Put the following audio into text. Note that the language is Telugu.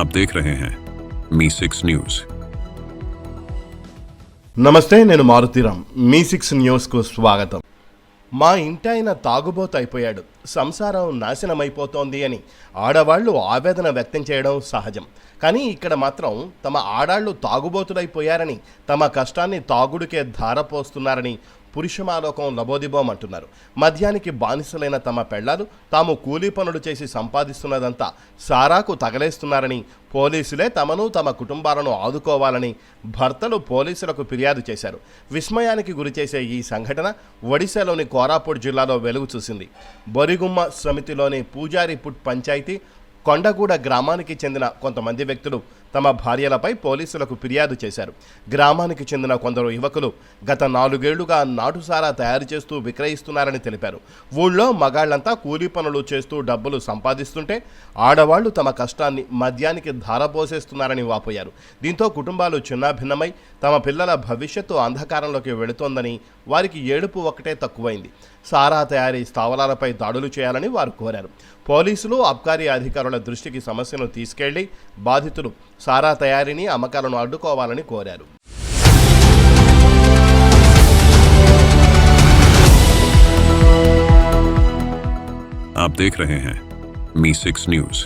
आप देख रहे हैं मी सिक्स न्यूज నమస్తే నేను మారుతీరామ్ మీ సిక్స్ న్యూస్కు స్వాగతం మా ఇంటాయన తాగుబోతు అయిపోయాడు సంసారం నాశనమైపోతోంది అని ఆడవాళ్లు ఆవేదన వ్యక్తం చేయడం సహజం కానీ ఇక్కడ మాత్రం తమ ఆడాళ్లు తాగుబోతులైపోయారని తమ కష్టాన్ని తాగుడికే ధారపోస్తున్నారని పురుషమాలోకం లబోదిబోం అంటున్నారు. మద్యానికి బానిసలైన తమ పెళ్ళాలు తాము కూలీ పనులు చేసి సంపాదిస్తున్నదంతా సారాకు తగలేస్తున్నారని పోలీసులే తమను తమ కుటుంబాలను ఆదుకోవాలని భర్తలు పోలీసులకు ఫిర్యాదు చేశారు. విస్మయానికి గురిచేసే ఈ సంఘటన ఒడిశాలోని కోరాపూట్ జిల్లాలో వెలుగు చూసింది. బొరిగుమ్మ సమితిలోని పూజారిపుట్ పంచాయతీ కొండగూడ గ్రామానికి చెందిన కొంతమంది వ్యక్తులు తమ భార్యలపై పోలీసులకు ఫిర్యాదు చేశారు. గ్రామానికి చెందిన కొందరు యువకులు గత నాలుగేళ్ళుగా నాటుసారా తయారు చేస్తూ విక్రయిస్తున్నారని తెలిపారు. ఊళ్ళో మగాళ్ళంతా కూలీ పనులు చేస్తూ డబ్బులు సంపాదిస్తుంటే ఆడవాళ్ళు తమ కష్టాన్ని మద్యానికి ధారపోసేస్తున్నారని వాపోయారు. దీంతో కుటుంబాలు చిన్నాభిన్నమై తమ పిల్లల భవిష్యత్తు అంధకారంలోకి వెళుతోందని వారికి ఏడుపు ఒకటే తక్కువైంది. సారా తయారీ స్థావరాలపై దాడులు చేయాలని వారు కోరారు. పోలీసులు అబ్కారీ అధికారుల దృష్టికి సమస్యను తీసుకెళ్ళి బాధితులు సారా తయారీని అమ్మకాలను అడ్డుకోవాలని కోరారు आप देख रहे हैं मी सिक्स न्यूज